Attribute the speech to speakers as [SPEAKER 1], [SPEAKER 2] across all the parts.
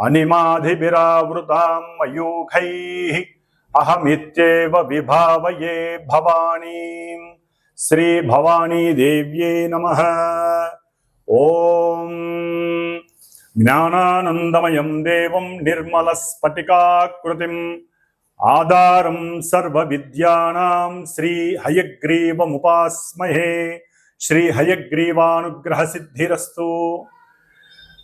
[SPEAKER 1] అనిమాధిభిరావృతాం మయూఖైః అహమిత్యేవ విభావయే భవానీ. శ్రీ భవానీ దేవ్యే నమ. ఓం. జ్ఞానానందమయం దేవం నిర్మలస్ఫటికాకృతిం. ఆధారం సర్వ సర్వవిద్యానాం శ్రీ హయగ్రీవముపాస్మహే. శ్రీ హయగ్రీవానుగ్రహ సిద్ధిరస్తు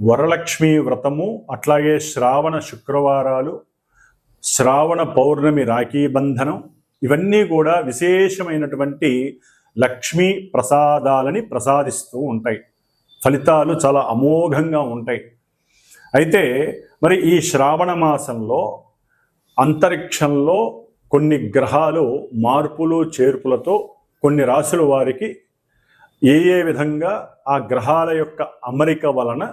[SPEAKER 1] వరలక్ష్మి వ్రతము అట్లాగే శ్రావణ శుక్రవారాలు శ్రావణ పౌర్ణమి రాఖీ బంధనం ఇవన్నీ కూడా విశేషమైనటువంటి లక్ష్మీ ప్రసాదాలని ప్రసాదిస్తూ ఉంటాయి. ఫలితాలు చాలా అమోఘంగా ఉంటాయి. అయితే మరి ఈ శ్రావణ మాసంలో అంతరిక్షంలో కొన్ని గ్రహాలు మార్పులు చేర్పులతో కొన్ని రాశుల వారికి ఏ ఏ విధంగా ఆ గ్రహాల యొక్క అమరిక వలన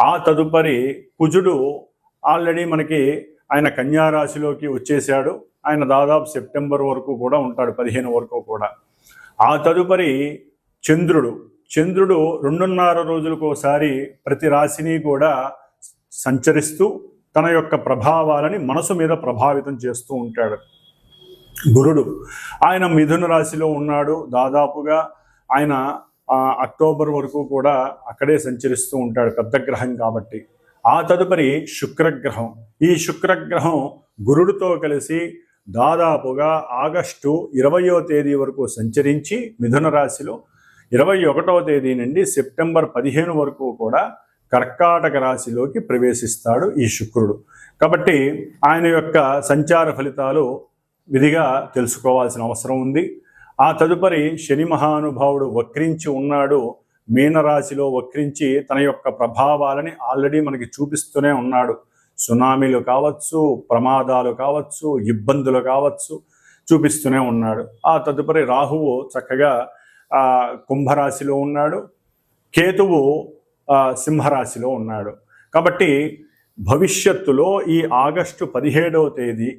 [SPEAKER 1] ఆ తదుపరి కుజుడు ఆల్రెడీ మనకి ఆయన కన్యా రాశిలోకి వచ్చేసాడు ఆయన దాదాపు సెప్టెంబర్ వరకు కూడా ఉంటాడు పదిహేను వరకు కూడా. ఆ తదుపరి చంద్రుడు. చంద్రుడు రెండున్నర రోజులకు ఒకసారి ప్రతి రాశిని కూడా సంచరిస్తూ తన యొక్క ప్రభావాలని మనసు మీద ప్రభావితం చేస్తూ ఉంటాడు. గురుడు. ఆయన మిథున రాశిలో ఉన్నాడు. దాదాపుగా ఆయన అక్టోబర్ వరకు కూడా అక్కడే సంచరిస్తూ ఉంటాడు పెద్ద గ్రహం కాబట్టి. ఆ తదుపరి శుక్రగ్రహం. ఈ శుక్రగ్రహం గురుడితో కలిసి దాదాపుగా ఆగస్టు ఇరవయో తేదీ వరకు సంచరించి మిథున రాశిలో ఇరవై ఒకటవ తేదీ నుండి సెప్టెంబర్ పదిహేను వరకు కూడా కర్కాటక రాశిలోకి ప్రవేశిస్తాడు ఈ శుక్రుడు. కాబట్టి ఆయన యొక్క సంచార ఫలితాలు విధిగా తెలుసుకోవాల్సిన అవసరం ఉంది. ఆ తదుపరి శని మహానుభావుడు వక్రించి ఉన్నాడు. మీనరాశిలో వక్రించి తన యొక్క ప్రభావాలని ఆల్రెడీ మనకి చూపిస్తూనే ఉన్నాడు. సునామీలు కావచ్చు ప్రమాదాలు కావచ్చు ఇబ్బందులు కావచ్చు చూపిస్తూనే ఉన్నాడు. ఆ తదుపరి రాహువు చక్కగా కుంభరాశిలో ఉన్నాడు. కేతువు సింహరాశిలో ఉన్నాడు. కాబట్టి భవిష్యత్తులో ఈ ఆగస్టు పదిహేడవ తేదీ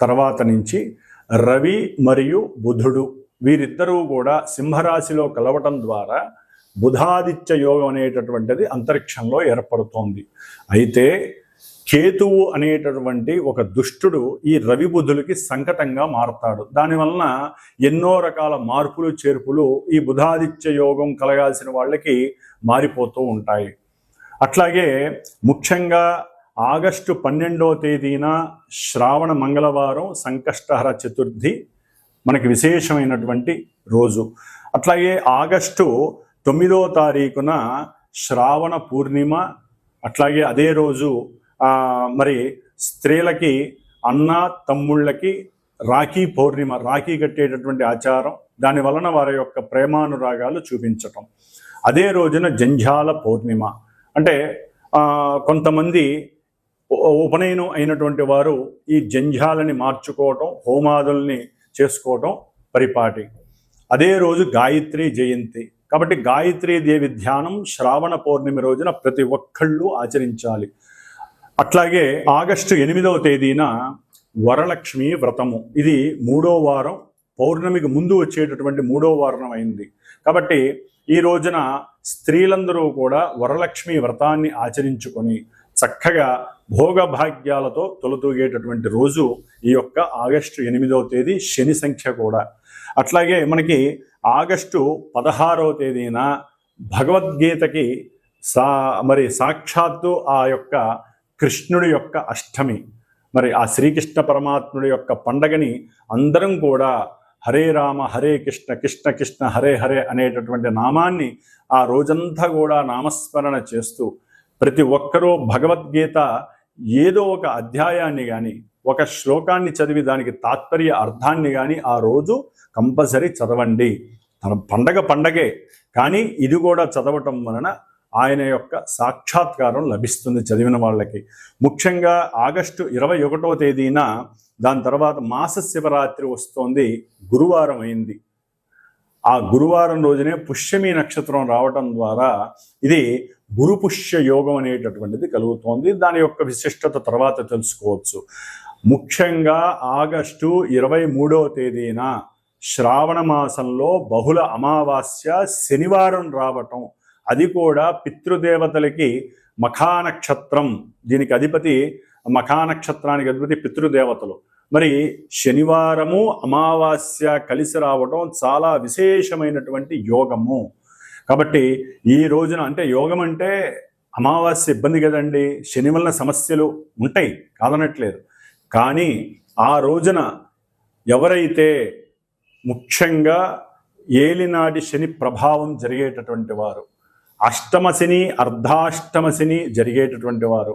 [SPEAKER 1] తర్వాత నుంచి రవి మరియు బుధుడు వీరిద్దరూ కూడా సింహరాశిలో కలవటం ద్వారా బుధాదిత్య యోగం అనేటటువంటిది అంతరిక్షంలో ఏర్పడుతోంది. అయితే కేతువు అనేటటువంటి ఒక దుష్టుడు ఈ రవి బుధులకి సంకటంగా మారతాడు. దానివలన ఎన్నో రకాల మార్పులు చేర్పులు ఈ బుధాదిత్య యోగం కలగాల్సిన వాళ్ళకి మారిపోతూ ఉంటాయి. అట్లాగే ముఖ్యంగా ఆగస్టు పన్నెండవ తేదీన శ్రావణ మంగళవారం సంకష్టహర చతుర్థి మనకి విశేషమైనటువంటి రోజు. అట్లాగే ఆగస్టు తొమ్మిదో తారీఖున శ్రావణ పూర్ణిమ అట్లాగే అదే రోజు మరి స్త్రీలకి అన్న తమ్ముళ్ళకి రాఖీ పౌర్ణిమ రాఖీ కట్టేటటువంటి ఆచారం దాని వలన వారి యొక్క ప్రేమానురాగాలు చూపించటం. అదే రోజున జంఝాల పౌర్ణిమ. అంటే కొంతమంది ఉపనయనం అయినటువంటి వారు ఈ జంఝాలని మార్చుకోవటం హోమాదుల్ని చేసుకోవటం పరిపాటి. అదే రోజు గాయత్రి జయంతి. కాబట్టి గాయత్రి దేవి ధ్యానం శ్రావణ పౌర్ణమి రోజున ప్రతి ఒక్కళ్ళు ఆచరించాలి. అట్లాగే ఆగస్టు ఎనిమిదవ తేదీన వరలక్ష్మి వ్రతము. ఇది మూడో వారం. పౌర్ణమికి ముందు వచ్చేటటువంటి మూడో వారం అయింది. కాబట్టి ఈ రోజున స్త్రీలందరూ కూడా వరలక్ష్మి వ్రతాన్ని ఆచరించుకొని చక్కగా భోగభాగ్యాలతో తొలతూగేటటువంటి రోజు ఈ యొక్క ఆగస్టు ఎనిమిదవ తేదీ శని సంఖ్య కూడా. అట్లాగే మనకి ఆగస్టు పదహారవ తేదీన భగవద్గీతకి సా మరి సాక్షాత్తు ఆ యొక్క కృష్ణుడి యొక్క అష్టమి మరి ఆ శ్రీకృష్ణ పరమాత్ముడి యొక్క పండగని అందరం కూడా హరే రామ హరే కృష్ణ కృష్ణ కృష్ణ హరే హరే అనేటటువంటి నామాన్ని ఆ రోజంతా కూడా నామస్మరణ చేస్తూ ప్రతి ఒక్కరూ భగవద్గీత ఏదో ఒక అధ్యాయాన్ని కానీ ఒక శ్లోకాన్ని చదివి దానికి తాత్పర్య అర్థాన్ని కానీ ఆ రోజు కంపల్సరీ చదవండి. తన పండగ పండగే. కానీ ఇది కూడా చదవటం వలన ఆయన యొక్క సాక్షాత్కారం లభిస్తుంది చదివిన వాళ్ళకి. ముఖ్యంగా ఆగస్టు ఇరవై ఒకటవ తేదీన దాని తర్వాత మాస శివరాత్రి వస్తోంది గురువారం అయింది. ఆ గురువారం రోజునే పుష్యమి నక్షత్రం రావటం ద్వారా ఇది గురు పుష్య యోగం అనేటటువంటిది కలుగుతోంది. దాని యొక్క విశిష్టత తర్వాత తెలుసుకోవచ్చు. ముఖ్యంగా ఆగస్టు ఇరవై మూడవ తేదీన శ్రావణ మాసంలో బహుళ అమావాస్య శనివారం రావటం. అది కూడా పితృదేవతలకి మఖానక్షత్రం. దీనికి అధిపతి మఖానక్షత్రానికి అధిపతి పితృదేవతలు. మరి శనివారము అమావాస్య కలిసి రావడం చాలా విశేషమైనటువంటి యోగము. కాబట్టి ఈ రోజున అంటే యోగం అంటే అమావాస్య ఇబ్బంది కదండి శని వలన సమస్యలు ఉంటాయి కాదనట్లేదు. కానీ ఆ రోజున ఎవరైతే ముఖ్యంగా ఏలినాటి శని ప్రభావం జరిగేటటువంటి వారు అష్టమ శని అర్ధాష్టమ శని జరిగేటటువంటి వారు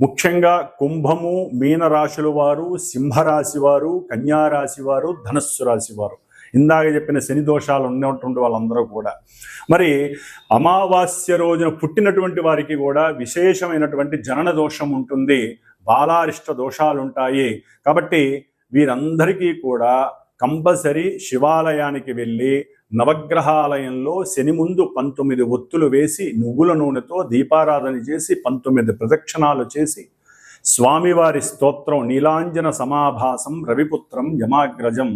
[SPEAKER 1] ముఖ్యంగా కుంభము మీనరాశుల వారు సింహరాశి వారు కన్యారాశి వారు ధనస్సు రాశి వారు. ఇందాక చెప్పిన శని దోషాలు ఉన్నటువంటి వాళ్ళందరూ కూడా. మరి అమావాస్య రోజున పుట్టినటువంటి వారికి కూడా విశేషమైనటువంటి జనన దోషం ఉంటుంది. బాలారిష్ట దోషాలు ఉంటాయి. కాబట్టి వీరందరికీ కూడా కంపల్సరీ శివాలయానికి వెళ్ళి నవగ్రహాలయంలో శని ముందు పంతొమ్మిది ఒత్తులు వేసి నువ్వుల నూనెతో దీపారాధన చేసి పంతొమ్మిది ప్రదక్షిణాలు చేసి స్వామివారి స్తోత్రం నీలాంజన సమాభాసం రవిపుత్రం యమాగ్రజం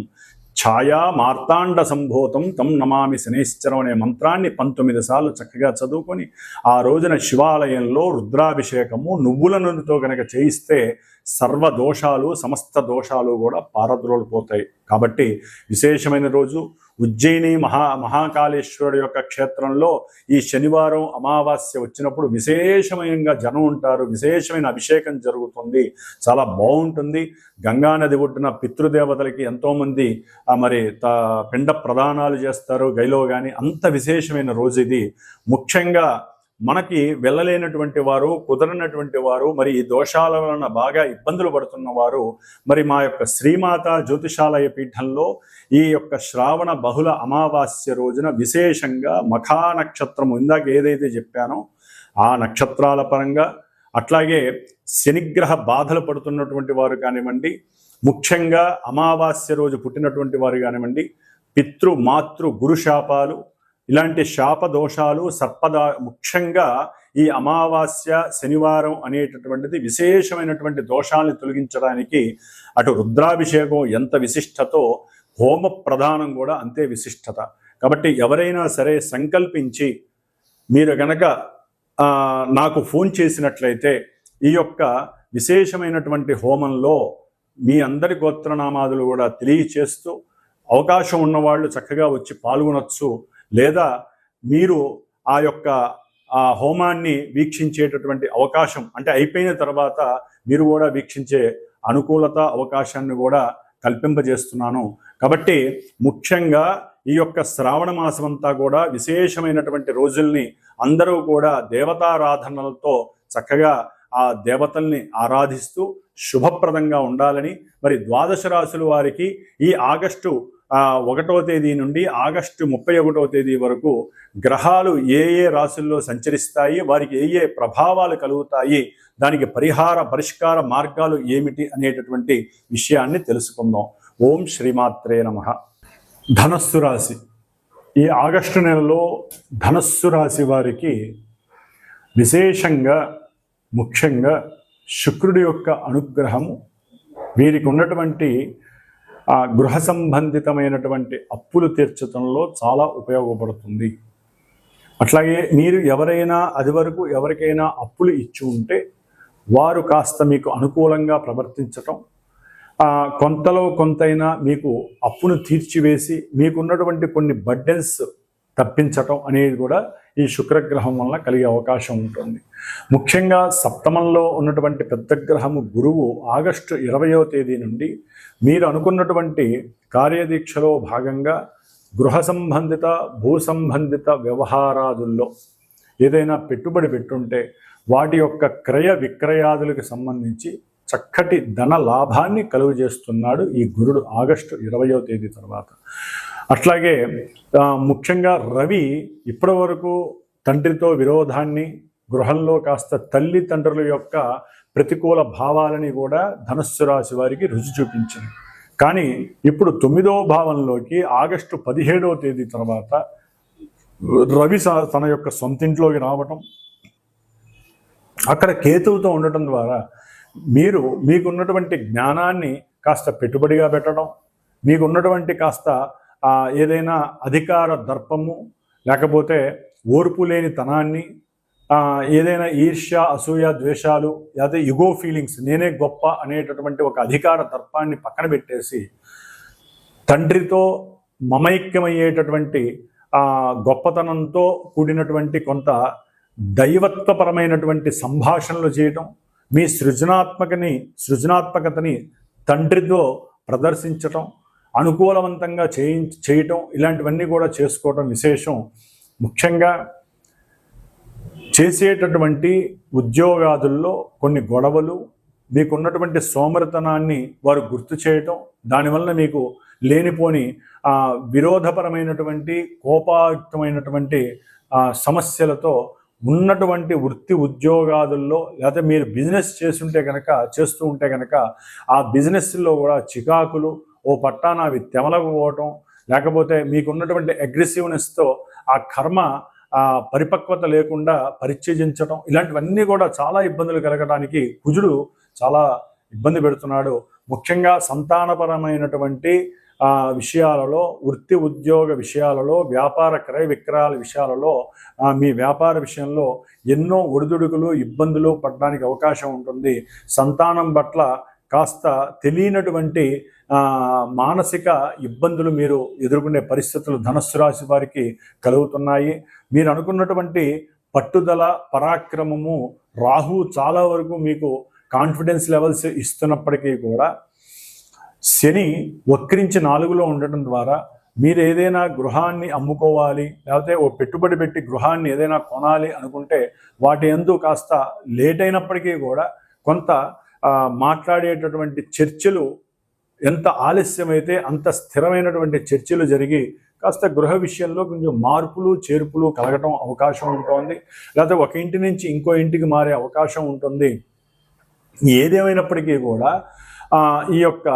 [SPEAKER 1] ఛాయా మార్తాండ సంభూతం తం నమామి శనేశ్వరం అనే మంత్రాన్ని పంతొమ్మిది సార్లు చక్కగా చదువుకొని ఆ రోజున శివాలయంలో రుద్రాభిషేకము నువ్వుల నూనెతో కనుక చేయిస్తే సర్వ దోషాలు సమస్త దోషాలు కూడా పారద్రోలిపోతాయి కాబట్టి విశేషమైన రోజు ఉజ్జయిని మహా మహాకాళేశ్వరుడు యొక్క క్షేత్రంలో ఈ శనివారం అమావాస్య వచ్చినప్పుడు విశేషమైన జనం ఉంటారు విశేషమైన అభిషేకం జరుగుతుంది. చాలా బాగుంటుంది. గంగానది ఒడ్డున పితృదేవతలకి ఎంతోమంది మరి త పిండ ప్రదానాలు చేస్తారు. గైలో కానీ అంత విశేషమైన రోజు ఇది. ముఖ్యంగా మనకి వెళ్ళలేనటువంటి వారు కుదరనటువంటి వారు మరి ఈ దోషాల వలన బాగా ఇబ్బందులు పడుతున్న వారు మరి మా యొక్క శ్రీమాత జ్యోతిషాలయ పీఠంలో ఈ యొక్క శ్రావణ బహుళ అమావాస్య రోజున విశేషంగా మఖా నక్షత్రం ఇందాక ఏదైతే చెప్పానో ఆ నక్షత్రాల పరంగా అట్లాగే శనిగ్రహ బాధలు పడుతున్నటువంటి వారు కానివ్వండి ముఖ్యంగా అమావాస్య రోజు పుట్టినటువంటి వారు కానివ్వండి పితృ మాతృ గురు శాపాలు ఇలాంటి శాప దోషాలు సర్పదా ముఖ్యంగా ఈ అమావాస్య శనివారం అనేటటువంటిది విశేషమైనటువంటి దోషాలను తొలగించడానికి అటు రుద్రాభిషేకం ఎంత విశిష్టతో హోమ ప్రధానం కూడా అంతే విశిష్టత. కాబట్టి ఎవరైనా సరే సంకల్పించి మీరు గనక నాకు ఫోన్ చేసినట్లయితే ఈ యొక్క విశేషమైనటువంటి హోమంలో మీ అందరి గోత్రనామాదులు కూడా తెలియచేస్తూ అవకాశం ఉన్నవాళ్ళు చక్కగా వచ్చి పాల్గొనొచ్చు. లేదా మీరు ఆ యొక్క ఆ హోమాన్ని వీక్షించేటటువంటి అవకాశం అంటే అయిపోయిన తర్వాత మీరు కూడా వీక్షించే అనుకూలత అవకాశాన్ని కూడా కల్పింపజేస్తున్నాను. కాబట్టి ముఖ్యంగా ఈ యొక్క శ్రావణ మాసం అంతా కూడా విశేషమైనటువంటి రోజుల్ని అందరూ కూడా దేవతారాధనలతో చక్కగా ఆ దేవతల్ని ఆరాధిస్తూ శుభప్రదంగా ఉండాలని మరి ద్వాదశ రాశుల వారికి ఈ ఆగస్టు ఒకటో ఒకటవ తేదీ నుండి ఆగస్టు ముప్పై ఒకటవ తేదీ వరకు గ్రహాలు ఏ ఏ రాశుల్లో సంచరిస్తాయి వారికి ఏ ఏ ప్రభావాలు కలుగుతాయి దానికి పరిహార పరిష్కార మార్గాలు ఏమిటి అనేటటువంటి విషయాన్ని తెలుసుకుందాం. ఓం శ్రీమాత్రే నమ. ధనస్సు రాశి. ఈ ఆగస్టు నెలలో ధనస్సు రాశి వారికి విశేషంగా ముఖ్యంగా శుక్రుడి యొక్క అనుగ్రహము వీరికి ఉన్నటువంటి ఆ గృహ సంబంధితమైనటువంటి అప్పులు తీర్చడంలో చాలా ఉపయోగపడుతుంది. అట్లాగే మీరు ఎవరైనా అది వరకు ఎవరికైనా అప్పులు ఇచ్చి ఉంటే వారు కాస్త మీకు అనుకూలంగా ప్రవర్తించటం కొంతలో కొంతైనా మీకు అప్పును తీర్చివేసి మీకున్నటువంటి కొన్ని బడ్డెన్స్ తప్పించటం అనేది కూడా ఈ శుక్రగ్రహం వలన కలిగే అవకాశం ఉంటుంది. ముఖ్యంగా సప్తమంలో ఉన్నటువంటి పెద్ద గ్రహము గురువు ఆగస్టు ఇరవయో తేదీ నుండి మీరు అనుకున్నటువంటి కార్యదీక్షలో భాగంగా గృహ సంబంధిత భూ సంబంధిత వ్యవహారాదుల్లో ఏదైనా పెట్టుబడి పెట్టుంటే వాటి యొక్క క్రయ విక్రయాదులకు సంబంధించి చక్కటి ధన లాభాన్ని కలుగజేస్తున్నాడు ఈ గురుడు ఆగస్టు ఇరవయో తేదీ తర్వాత. అట్లాగే ముఖ్యంగా రవి ఇప్పటి వరకు తండ్రితో విరోధాన్ని గృహంలో కాస్త తల్లిదండ్రుల యొక్క ప్రతికూల భావాలని కూడా ధనుస్సు రాశి వారికి రుచి చూపించింది. కానీ ఇప్పుడు తొమ్మిదో భావంలోకి ఆగస్టు పదిహేడవ తేదీ తర్వాత రవి తన యొక్క సొంతింట్లోకి రావటం అక్కడ కేతువుతో ఉండటం ద్వారా మీరు మీకున్నటువంటి జ్ఞానాన్ని కాస్త పెట్టుబడిగా పెట్టడం మీకున్నటువంటి కాస్త ఏదైనా అధికార దర్పము లేకపోతే ఓర్పు లేని తనాన్ని ఏదైనా ఈర్ష్య అసూయ ద్వేషాలు లేదా ఇగో ఫీలింగ్స్ నేనే గొప్ప అనేటటువంటి ఒక అధికార దర్పాన్ని పక్కన పెట్టేసి తండ్రితో మమైక్యమయ్యేటటువంటి గొప్పతనంతో కూడినటువంటి కొంత దైవత్వపరమైనటువంటి సంభాషణలు చేయటం మీ సృజనాత్మకని సృజనాత్మకతని తండ్రితో ప్రదర్శించటం అనుకూలవంతంగా చేయి చేయటం ఇలాంటివన్నీ కూడా చేసుకోవటం విశేషం. ముఖ్యంగా చేసేటటువంటి ఉద్యోగాదుల్లో కొన్ని గొడవలు మీకున్నటువంటి సోమరితనాన్ని వారు గుర్తు చేయటం దానివల్ల మీకు లేనిపోని ఆ, విరోధపరమైనటువంటి కోపాయుక్తమైనటువంటి సమస్యలతో ఉన్నటువంటి వృత్తి ఉద్యోగాదుల్లో లేకపోతే మీరు బిజినెస్ చేస్తుంటే కనుక చేస్తూ ఉంటే కనుక ఆ బిజినెస్లో కూడా చికాకులు ఓ పట్టాన అవి తెమలకపోవటం లేకపోతే మీకున్నటువంటి అగ్రెసివ్నెస్తో ఆ కర్మ పరిపక్వత లేకుండా పరిచయించడం ఇలాంటివన్నీ కూడా చాలా ఇబ్బందులు కలగడానికి కుజుడు చాలా ఇబ్బంది పెడుతున్నాడు. ముఖ్యంగా సంతానపరమైనటువంటి విషయాలలో వృత్తి ఉద్యోగ విషయాలలో వ్యాపార క్రయ విక్రయాల విషయాలలో మీ వ్యాపార విషయంలో ఎన్నో ఒడిదుడుకులు ఇబ్బందులు పడడానికి అవకాశం ఉంటుంది. సంతానం పట్ల కాస్త తెలియనటువంటి మానసిక ఇబ్బందులు మీరు ఎదుర్కొనే పరిస్థితులు ధనస్సు రాశి వారికి కలుగుతున్నాయి. మీరు అనుకున్నటువంటి పట్టుదల పరాక్రమము రాహు చాలా వరకు మీకు కాన్ఫిడెన్స్ లెవెల్స్ ఇస్తున్నప్పటికీ కూడా శని వక్రించి నాలుగులో ఉండటం ద్వారా మీరు ఏదైనా గృహాన్ని అమ్ముకోవాలి లేకపోతే ఓ పెట్టుబడి పెట్టి గృహాన్ని ఏదైనా కొనాలి అనుకుంటే వాటి ఎందు కాస్త లేట్ అయినప్పటికీ కూడా కొంత మాట్లాడేటటువంటి చర్చలు ఎంత ఆలస్యమైతే అంత స్థిరమైనటువంటి చర్చలు జరిగి కాస్త గృహ విషయంలో కొంచెం మార్పులు చేర్పులు కలగటం అవకాశం ఉంటుంది. లేకపోతే ఒక ఇంటి నుంచి ఇంకో ఇంటికి మారే అవకాశం ఉంటుంది. ఏదేమైనప్పటికీ కూడా ఈ యొక్క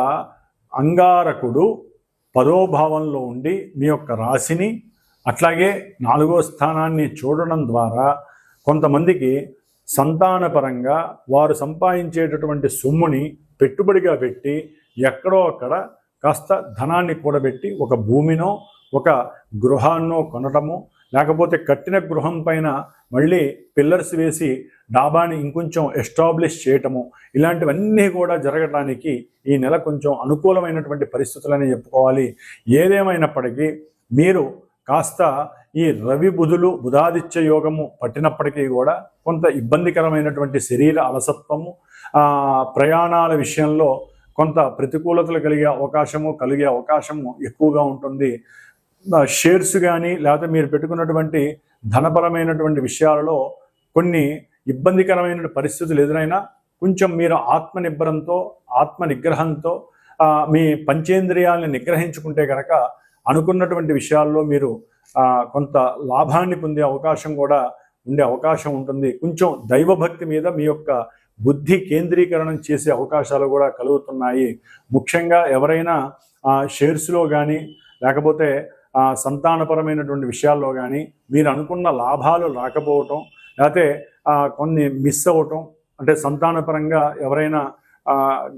[SPEAKER 1] అంగారకుడు పదోభావంలో ఉండి మీ యొక్క రాశిని అట్లాగే నాలుగో స్థానాన్ని చూడడం ద్వారా కొంతమందికి సంతానపరంగా వారు సంపాదించేటటువంటి సొమ్ముని పెట్టుబడిగా పెట్టి ఎక్కడో అక్కడ కాస్త ధనాన్ని కూడబెట్టి ఒక భూమినో ఒక గృహాన్నో కొనటము లేకపోతే కట్టిన గృహం పైన మళ్ళీ పిల్లర్స్ వేసి డాబాని ఇంకొంచెం ఎస్టాబ్లిష్ చేయటము ఇలాంటివన్నీ కూడా జరగటానికి ఈ నెల కొంచెం అనుకూలమైనటువంటి పరిస్థితులని చెప్పుకోవాలి. ఏదేమైనప్పటికీ మీరు కాస్త ఈ రవి బుధులు బుధాదిత్య యోగము పట్టినప్పటికీ కూడా కొంత ఇబ్బందికరమైనటువంటి శరీర అలసత్వము ప్రయాణాల విషయంలో కొంత ప్రతికూలతలు కలిగే అవకాశము కలిగే అవకాశము ఎక్కువగా ఉంటుంది. షేర్స్ కానీ లేకపోతే మీరు పెట్టుకున్నటువంటి ధనపరమైనటువంటి విషయాలలో కొన్ని ఇబ్బందికరమైన పరిస్థితులు ఎదురైనా కొంచెం మీరు ఆత్మ నిబ్బరంతో ఆత్మ నిగ్రహంతో మీ పంచేంద్రియాలను నిగ్రహించుకుంటే కనుక అనుకున్నటువంటి విషయాల్లో మీరు కొంత లాభాన్ని పొందే అవకాశం కూడా ఉండే అవకాశం ఉంటుంది. కొంచెం దైవభక్తి మీద మీ యొక్క బుద్ధి కేంద్రీకరణం చేసే అవకాశాలు కూడా కలుగుతున్నాయి. ముఖ్యంగా ఎవరైనా షేర్స్లో కానీ లేకపోతే సంతానపరమైనటువంటి విషయాల్లో కానీ మీరు అనుకున్న లాభాలు రాకపోవటం లేకపోతే కొన్ని మిస్ అవ్వటం అంటే సంతానపరంగా ఎవరైనా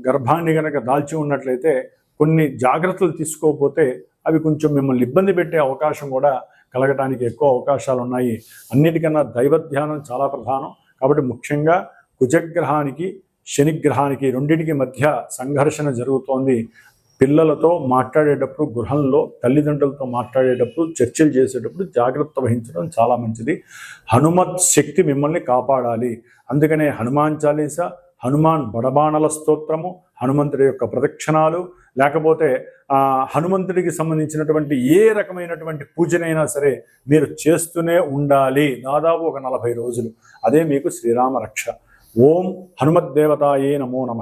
[SPEAKER 1] గర్భాన్ని కనుక దాల్చి ఉన్నట్లయితే కొన్ని జాగ్రత్తలు తీసుకోకపోతే అవి కొంచెం మిమ్మల్ని ఇబ్బంది పెట్టే అవకాశం కూడా కలగటానికి ఎక్కువ అవకాశాలు ఉన్నాయి అన్నిటికన్నా దైవ ధ్యానం చాలా ప్రధానం. కాబట్టి ముఖ్యంగా కుజగ్రహానికి శనిగ్రహానికి రెండింటికి మధ్య సంఘర్షణ జరుగుతోంది. పిల్లలతో మాట్లాడేటప్పుడు గృహంలో తల్లిదండ్రులతో మాట్లాడేటప్పుడు చర్చలు చేసేటప్పుడు జాగ్రత్త వహించడం చాలా మంచిది. హనుమత్ శక్తి మిమ్మల్ని కాపాడాలి. అందుకనే హనుమాన్ చాలీస హనుమాన్ బడబాణల స్తోత్రము హనుమంతుడి యొక్క ప్రదక్షిణాలు లేకపోతే హనుమంతుడికి సంబంధించినటువంటి ఏ రకమైనటువంటి పూజనైనా సరే మీరు చేస్తూనే ఉండాలి. దాదాపు ఒక నలభై రోజులు. అదే మీకు శ్రీరామ రక్ష. ఓం హనుమద్దేవతాయే నమో నమ.